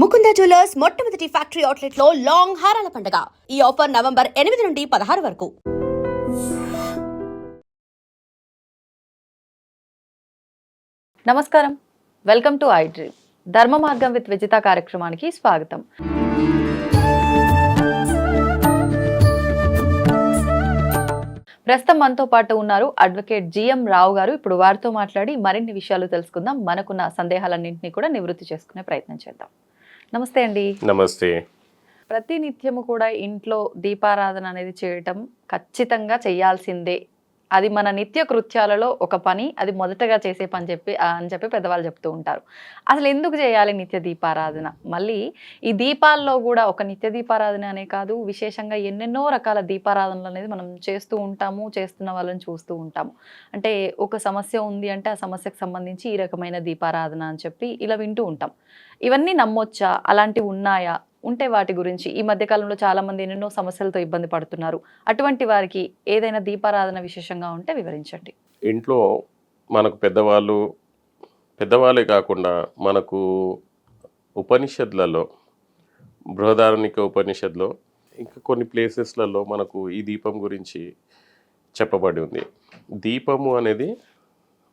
Mukunda jewellers మొట్టమొదటి ఫ్యాక్టరీ అవుట్లెట్లో లాంగ్ హారాల పండుగ. ఈ ఆఫర్ నవంబర్ ఎనిమిది నుండి పదహారు వరకు. నమస్కారం. Welcome to iDream. ధర్మ మార్గం విత్ విజిత కార్యక్రమానికి స్వాగతం. ప్రస్తుతం మనతో పాటు ఉన్నారు అడ్వకేట్ జిఎం రావు గారు. ఇప్పుడు వారితో మాట్లాడి మరిన్ని విషయాలు తెలుసుకుందాం. మనకున్న సందేహాలన్నింటినీ కూడా నివృత్తి చేసుకునే ప్రయత్నం చేద్దాం. నమస్తే అండి. నమస్తే. ప్రతి నిత్యము కూడా ఇంట్లో దీపారాధన అనేది చేయటం ఖచ్చితంగా చేయాల్సిందే. అది మన నిత్య కృత్యాలలో ఒక పని అది మొదటగా చేసే పని చెప్పి అని చెప్పి పెద్దవాళ్ళు చెప్తూ ఉంటారు. అసలు ఎందుకు చేయాలి నిత్య దీపారాధన? మళ్ళీ ఈ దీపాల్లో కూడా ఒక నిత్య దీపారాధన అనే కాదు విశేషంగా ఎన్నెన్నో రకాల దీపారాధనలు అనేది మనం చేస్తూ ఉంటాము చేస్తున్న వాళ్ళని చూస్తూ ఉంటాము. అంటే ఒక సమస్య ఉంది అంటే ఆ సమస్యకు సంబంధించి ఈ రకమైన దీపారాధన అని చెప్పి ఇలా వింటూ ఉంటాం. ఇవన్నీ నమ్మొచ్చా? అలాంటివి ఉన్నాయా? ఉంటే వాటి గురించి. ఈ మధ్యకాలంలో చాలామంది ఎన్నెన్నో సమస్యలతో ఇబ్బంది పడుతున్నారు. అటువంటి వారికి ఏదైనా దీపారాధన విశేషంగా ఉంటే వివరించండి. ఇంట్లో మనకు పెద్దవాళ్ళు పెద్దవాళ్ళే కాకుండా మనకు ఉపనిషత్లలో బృహదారణిక ఉపనిషత్లో ఇంకా కొన్ని ప్లేసెస్లలో మనకు ఈ దీపం గురించి చెప్పబడి ఉంది. దీపము అనేది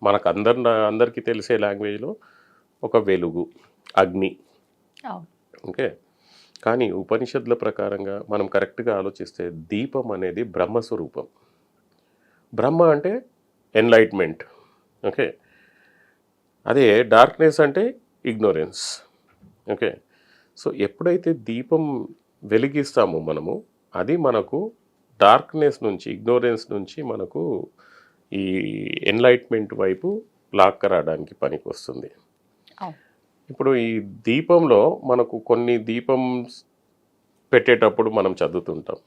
మనకు అందరి అందరికీ తెలిసే లాంగ్వేజ్లో ఒక వెలుగు. అగ్ని. ఓకే? కానీ ఉపనిషత్తుల ప్రకారంగా మనం కరెక్ట్గా ఆలోచిస్తే దీపం అనేది బ్రహ్మస్వరూపం బ్రహ్మ అంటే ఎన్లైట్మెంట్. ఓకే? అదే డార్క్నెస్ అంటే ఇగ్నోరెన్స్. ఓకే? సో ఎప్పుడైతే దీపం వెలిగిస్తామో మనము అది మనకు డార్క్నెస్ నుంచి ఇగ్నోరెన్స్ నుంచి మనకు ఈ ఎన్లైట్మెంట్ వైపు లాక్కరావడానికి పనికి వస్తుంది ఇప్పుడు ఈ దీపంలో మనకు కొన్ని దీపం పెట్టేటప్పుడు మనం చదువుతుంటాం.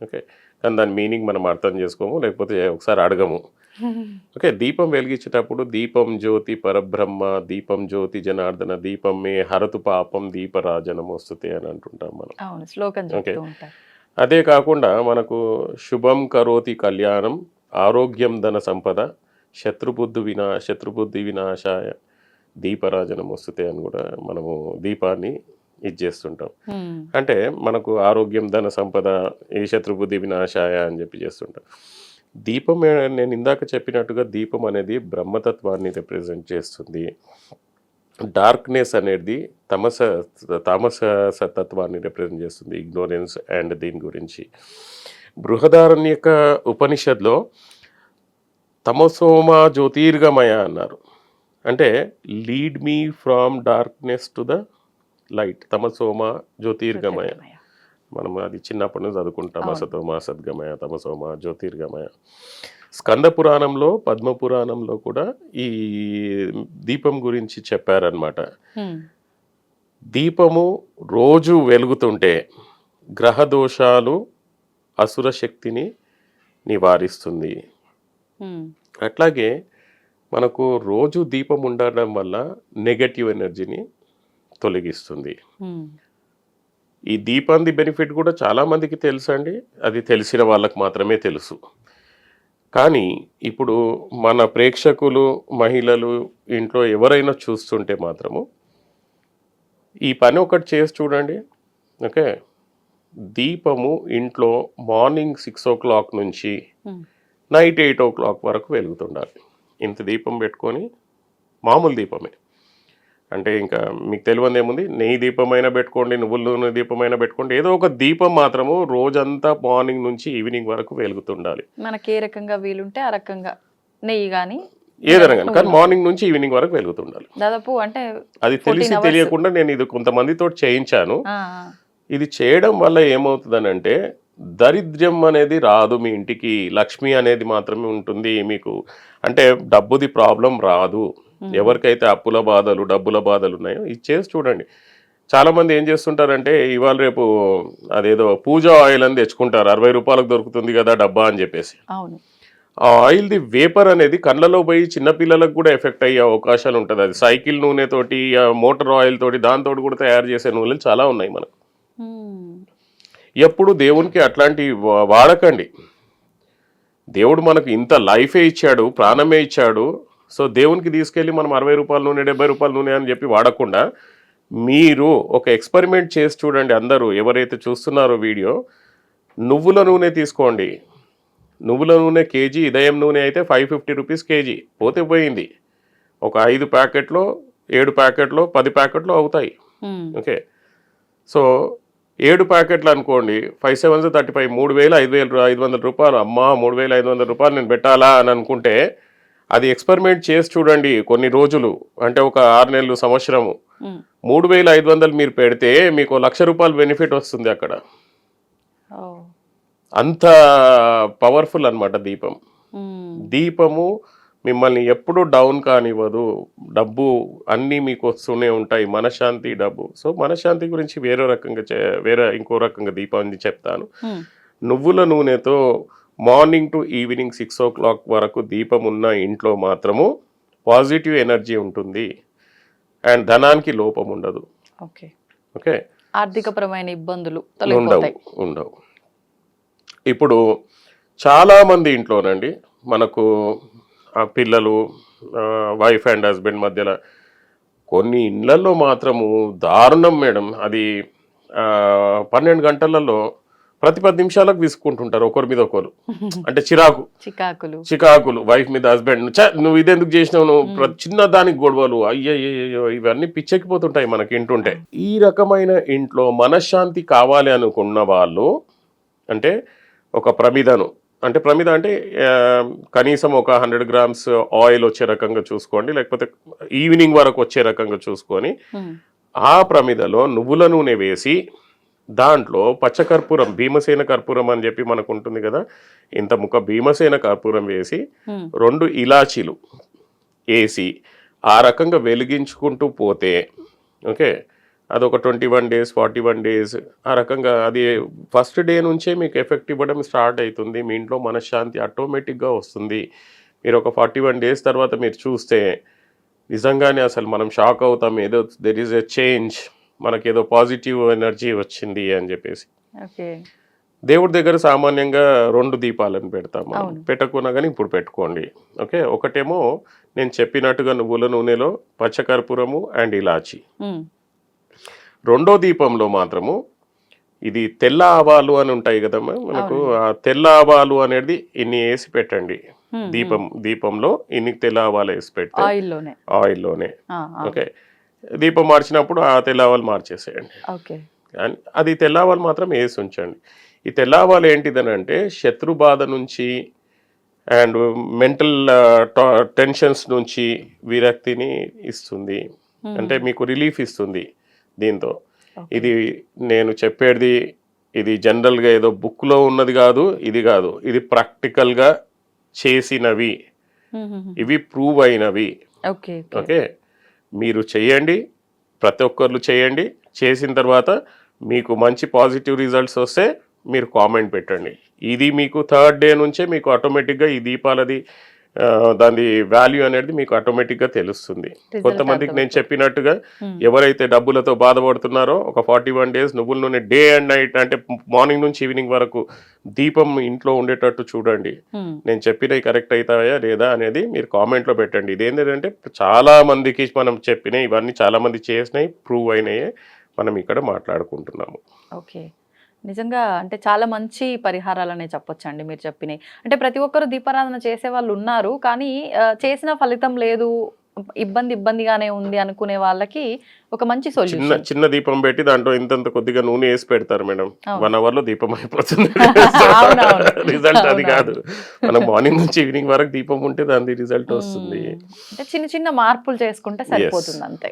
ఓకే? కానీ దాని మీనింగ్ మనం అర్థం చేసుకోము లేకపోతే ఒకసారి అడగము. ఓకే? దీపం వెలిగించేటప్పుడు దీపం జ్యోతి పరబ్రహ్మ దీపం జ్యోతి జనార్దన దీపం మే హరతు పాపం దీపరాజనం వస్తుంది అని అంటుంటాం మనం. శ్లోకం ఉంటారు. అదే కాకుండా మనకు శుభం కరోతి కళ్యాణం ఆరోగ్యం ధన సంపద శత్రుబుద్ధి వినా శత్రుబుద్ధి వినాశాయ దీపరాజనం వస్తుంది అని కూడా మనము దీపాన్ని ఇది చేస్తుంటాం. అంటే మనకు ఆరోగ్యం ధన సంపద ఏ శత్రుబుద్ధి వినాశాయ అని చెప్పి చేస్తుంటాం. దీపం నేను ఇందాక చెప్పినట్టుగా దీపం అనేది బ్రహ్మతత్వాన్ని రిప్రజెంట్ చేస్తుంది. డార్క్నెస్ అనేది తమస తామస తత్వాన్ని రిప్రజెంట్ చేస్తుంది. ఇగ్నోరెన్స్ అండ్ దీని గురించి. బృహదారణ్యక ఉపనిషత్లో తమసోమ జ్యోతిర్గమయ అన్నారు. అంటే lead me from darkness to the light తమసోమ జ్యోతిర్గమయ జ్యోతిర్గమయ. మనం అది చిన్నప్పటి నుంచి చదువుకుంటాం. అసతోమ సద్గమయ తమసోమ జ్యోతిర్గమయ స్కంద పురాణంలో పద్మ పురాణంలో కూడా ఈ దీపం గురించి చెప్పారనమాట. దీపము రోజు వెలుగుతుంటే గ్రహ దోషాలు అసుర శక్తిని నివారిస్తుంది. అట్లాగే మనకు రోజు దీపం ఉండడం వల్ల నెగటివ్ ఎనర్జీని తొలగిస్తుంది. ఈ దీపంది బెనిఫిట్ కూడా చాలా మందికి తెలుసు అండి అది తెలిసిన వాళ్ళకి మాత్రమే తెలుసు. కానీ ఇప్పుడు మన ప్రేక్షకులు మహిళలు ఇంట్లో ఎవరైనా చూస్తుంటే మాత్రము ఈ పని ఒకటి చేసి చూడండి. ఓకే? దీపము ఇంట్లో మార్నింగ్ సిక్స్ ఓ క్లాక్ నుంచి. నైట్ ఎయిట్ ఓ క్లాక్ వరకు వెలుగుతుండాలి. ఇంత దీపం పెట్టుకొని మామూలు దీపమే. అంటే ఇంకా మీకు తెలియదు ఏముంది? నెయ్యి దీపమైనా పెట్టుకోండి నువ్వుల నూనె దీపమైనా పెట్టుకోండి ఏదో ఒక దీపం మాత్రము రోజంతా మార్నింగ్ నుంచి ఈవినింగ్ వరకు వెలుగుతుండాలి. మనకి ఏ రకంగా వీలుంటే ఆ రకంగా నెయ్యి కానీ ఏదైనా కానీ మార్నింగ్ నుంచి ఈవినింగ్ వరకు వెలుగుతుండాలి. దాదాపు అంటే అది 14 తెలిసి. తెలియకుండా నేను ఇది కొంతమందితో చేయించాను. ఇది చేయడం వల్ల ఏమవుతుందనంటే దరిద్రం అనేది రాదు మీ ఇంటికి. లక్ష్మి అనేది మాత్రమే ఉంటుంది మీకు. అంటే డబ్బుది ప్రాబ్లం రాదు. ఎవరికైతే అప్పుల బాధలు డబ్బుల బాధలు ఉన్నాయో ఇది చేసి చూడండి. చాలా మంది ఏం చేస్తుంటారంటే ఇవాళ రేపు అదేదో పూజ ఆయిల్ అని తెచ్చుకుంటారు. అరవై రూపాయలకు దొరుకుతుంది కదా డబ్బా అని చెప్పేసి. ఆ ఆయిల్ది వేపర్ అనేది కళ్ళలో పోయి చిన్నపిల్లలకు కూడా ఎఫెక్ట్ అయ్యే అవకాశాలు ఉంటుంది. అది సైకిల్ నూనెతోటి మోటార్ ఆయిల్ తోటి దాంతో కూడా తయారు చేసే నూనెలు చాలా ఉన్నాయి మనకు. ఎప్పుడు దేవునికి అట్లాంటి వాడకండి. దేవుడు మనకు ఇంత లైఫే ఇచ్చాడు ప్రాణమే ఇచ్చాడు. సో దేవునికి తీసుకెళ్ళి మనం అరవై రూపాయల నూనె డెబ్బై రూపాయల నూనె అని చెప్పి వాడకుండా మీరు ఒక ఎక్స్పెరిమెంట్ చేసి చూడండి అందరూ ఎవరైతే చూస్తున్నారో వీడియో నువ్వుల నూనె తీసుకోండి. నువ్వుల నూనె కేజీ ఇదయం నూనె అయితే ఫైవ్ ఫిఫ్టీ రూపీస్ కేజీ పోతే పోయింది. ఒక ఐదు ప్యాకెట్లో ఏడు ప్యాకెట్లో పది ప్యాకెట్లు అవుతాయి. ఓకే. సో ఏడు ప్యాకెట్లు అనుకోండి ఫైవ్ సెవెన్స్ థర్టీ ఫైవ్ మూడు వేలు ఐదు వేలు ఐదు వందల రూపాయలు. అమ్మా మూడు వేలు ఐదు వందల రూపాయలు నేను పెట్టాలా అని అనుకుంటే అది ఎక్స్పెరిమెంట్ చేసి చూడండి కొన్ని రోజులు. అంటే ఒక ఆరు నెలలు సంవత్సరము. మూడు వేల ఐదు వందలు మీరు పెడితే మీకు లక్ష రూపాయలు బెనిఫిట్ వస్తుంది అక్కడ. అంత పవర్ఫుల్ అన్నమాట దీపం. దీపము మిమ్మల్ని ఎప్పుడూ డౌన్ కానివ్వదు. డబ్బు అన్నీ మీకు వస్తూనే ఉంటాయి. మనశ్శాంతి డబ్బు. సో మనశ్శాంతి గురించి వేరే రకంగా వేరే ఇంకో రకంగా దీపాన్ని చెప్తాను. నువ్వుల నూనెతో morning to evening six o'clock వరకు దీపం ఉన్న ఇంట్లో మాత్రము పాజిటివ్ ఎనర్జీ ఉంటుంది. అండ్ ధనానికి లోపం ఉండదు. ఓకే. ఓకే? ఆర్థికపరమైన ఇబ్బందులు ఉండవు ఉండవు. ఇప్పుడు చాలామంది ఇంట్లోనండి మనకు ఆ పిల్లలు వైఫ్ అండ్ హస్బెండ్ మధ్యలో కొన్ని ఇళ్ళలో మాత్రము దారుణం మేడం. అది పన్నెండు గంటలలో ప్రతి పది నిమిషాలకు విసుక్కుంటుంటారు ఒకరి మీద ఒకరు. అంటే చిరాకు. చికాకులు. చికాకులు. వైఫ్ మీద హస్బెండ్ నువ్వు ఇదెందుకు చేసినావు? నువ్వు చిన్న దానికి గొడవలు. అయ్యయ్యో ఇవన్నీ పిచ్చెక్కిపోతుంటాయి మనకి ఇంటుంటే ఈ రకమైన ఇంట్లో మనశ్శాంతి కావాలి అనుకున్న వాళ్ళు అంటే ఒక ప్రమిదను అంటే ప్రమిద అంటే కనీసం ఒక హండ్రెడ్ గ్రామ్స్ ఆయిల్ వచ్చే రకంగా చూసుకోండి లేకపోతే ఈవినింగ్ వరకు వచ్చే రకంగా చూసుకొని ఆ ప్రమిదలో నువ్వుల నూనె వేసి దాంట్లో పచ్చకర్పూరం భీమసేన కర్పూరం అని చెప్పి మనకు ఉంటుంది కదా ఇంత ముక్క భీమసేన కర్పూరం వేసి రెండు ఇలాచీలు వేసి ఆ రకంగా వెలిగించుకుంటూ పోతే ఓకే అదొక twenty one days forty one days ఆ రకంగా అది ఫస్ట్ డే నుంచే మీకు ఎఫెక్ట్ ఇవ్వడం స్టార్ట్ అవుతుంది. మీ ఇంట్లో మనశ్శాంతి ఆటోమేటిక్గా వస్తుంది. మీరు ఒక ఫార్టీ వన్ డేస్ తర్వాత మీరు చూస్తే నిజంగానే అసలు మనం షాక్ అవుతాం. ఏదో దెర్ ఈస్ ఎ చేంజ్ మనకి ఏదో పాజిటివ్ ఎనర్జీ వచ్చింది అని చెప్పేసి. ఓకే. దేవుడి దగ్గర సామాన్యంగా రెండు దీపాలను పెడతాం మనం. పెట్టకున్నా కానీ ఇప్పుడు పెట్టుకోండి. ఓకే? ఒకటేమో నేను చెప్పినట్టుగా నువ్వుల నూనెలో పచ్చకర్పూరము అండ్ ఇలాచి. రెండో దీపంలో మాత్రము ఇది తెల్ల ఆవాలు అని ఉంటాయి కదమ్మా మనకు ఆ తెల్ల ఆవాలు అనేది ఇన్ని వేసి పెట్టండి. దీపం దీపంలో ఇన్ని తెల్ల ఆవాలు వేసి పెడితే ఆయిల్లోనే. ఓకే. దీపం మార్చినప్పుడు ఆ తెల్ల ఆవాలు మార్చేసేయండి. ఓకే. అది తెల్లవాళ్ళు మాత్రం వేసి ఉంచండి. ఈ తెల్లవాళ్ళు ఏంటిదనంటే శత్రు బాధ నుంచి అండ్ మెంటల్ టెన్షన్స్ నుంచి విరక్తిని ఇస్తుంది. అంటే మీకు రిలీఫ్ ఇస్తుంది. దీంతో. ఇది నేను చెప్పేది ఇది జనరల్గా ఏదో బుక్లో ఉన్నది కాదు ఇది కాదు. ఇది ప్రాక్టికల్గా చేసినవి. ఇవి ప్రూవ్ అయినవి. ఓకే మీరు చేయండి ప్రతి ఒక్కరు చేయండి. చేసిన తర్వాత మీకు మంచి పాజిటివ్ రిజల్ట్స్ వస్తే మీరు కామెంట్ పెట్టండి. ఇది మీకు థర్డ్ డే నుంచే మీకు ఆటోమేటిక్గా ఈ దీపాలది దాని వాల్యూ అనేది మీకు ఆటోమేటిక్గా తెలుస్తుంది. కొంతమందికి నేను చెప్పినట్టుగా Hmm. ఎవరైతే డబ్బులతో బాధపడుతున్నారో ఒక ఫార్టీ వన్ డేస్ నువ్వుల నూనె డే అండ్ నైట్ అంటే మార్నింగ్ నుంచి ఈవినింగ్ వరకు దీపం ఇంట్లో ఉండేటట్టు చూడండి. ఉమ్, నేను చెప్పినవి కరెక్ట్ అవుతాయా లేదా అనేది మీరు కామెంట్లో పెట్టండి. ఇదేంటంటే చాలా మందికి మనం చెప్పినాయి ఇవన్నీ చాలా మంది చేసినాయి ప్రూవ్ అయినాయి మనం ఇక్కడ మాట్లాడుకుంటున్నాము. ఓకే నిజంగా అంటే చాలా మంచి పరిహారాలనే చెప్పొచ్చండి మీరు చెప్పినాయి. అంటే ప్రతి ఒక్కరు దీపారాధన చేసే వాళ్ళు ఉన్నారు కానీ చేసిన ఫలితం లేదు ఇబ్బంది ఇబ్బందిగానే ఉంది అనుకునే వాళ్ళకి ఒక మంచి చిన్న సొల్యూషన్ చిన్న దీపం పెట్టి దాంట్లో ఇంతంత కొద్దిగా నూనె వేసి పెడతారు మేడం. వన్ అవర్లో దీపం అయిపోతుంది. రిజల్ట్ అది. కాదు మనం మార్నింగ్ నుంచి ఈవినింగ్ వరకు దీపం ఉంటే దాని రిజల్ట్ వస్తుంది అంటే చిన్న చిన్న మార్పులు చేసుకుంటే సరిపోతుంది అంతే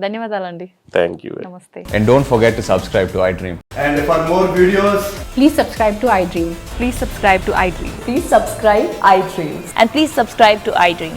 ధన్యవాదాలండి థ్యాంక్ యూ నమస్తే And don't forget to subscribe to iDream. And for more videos, Please subscribe to iDream. Please subscribe to iDream. Please subscribe iDream. And please subscribe to iDream.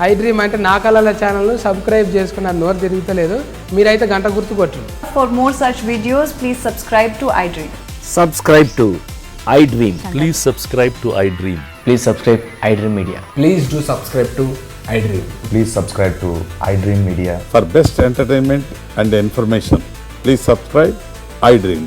IDream అంటే నా కళల ఛానల్ను సబ్స్క్రైబ్ చేసుకున్న నోరు తిరుగుతలేదు. మీరైతే గంట గుర్తు కొట్టు for more such videos please subscribe to iDream subscribe to iDream please subscribe to iDream please subscribe iDream media please do subscribe to iDream please subscribe to iDream media for best entertainment and information please subscribe iDream